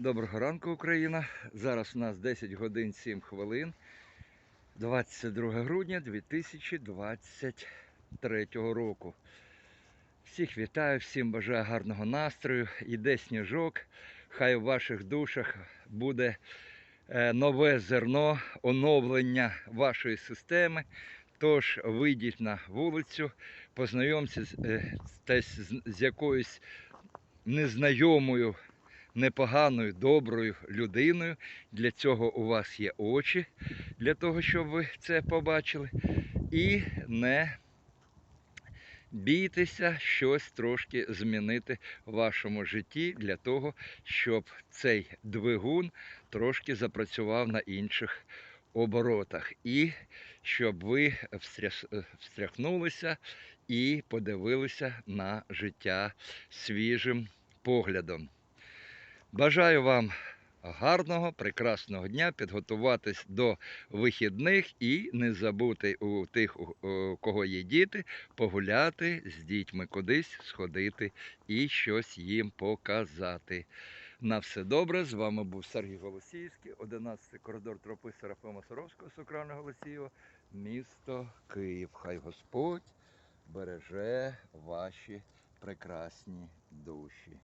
Доброго ранку, Україна. Зараз у нас 10 годин 7 хвилин. 22 грудня 2023 року. Всіх вітаю, всім бажаю гарного настрою. Іде сніжок. Хай у ваших душах буде е, нове зерно, оновлення вашої системи. Тож вийдіть на вулицю, познайомся з, е, з якоюсь незнайомою непоганою, доброю людиною. Для цього у вас є очі, для того, щоб ви це побачили. І не бійтеся щось трошки змінити в вашому житті для того, щоб цей двигун трошки запрацював на інших оборотах. І щоб ви встряхнулися і подивилися на життя свіжим поглядом. Бажаю вам гарного, прекрасного дня, підготуватись до вихідних і не забути у тих, у кого є діти, погуляти з дітьми кудись, сходити і щось їм показати. На все добре. З вами був Сергій Голосіївський, 11 коридор тропи Серафима Саровського, Сокрана Голосієва, місто Київ. Хай Господь береже ваші прекрасні душі.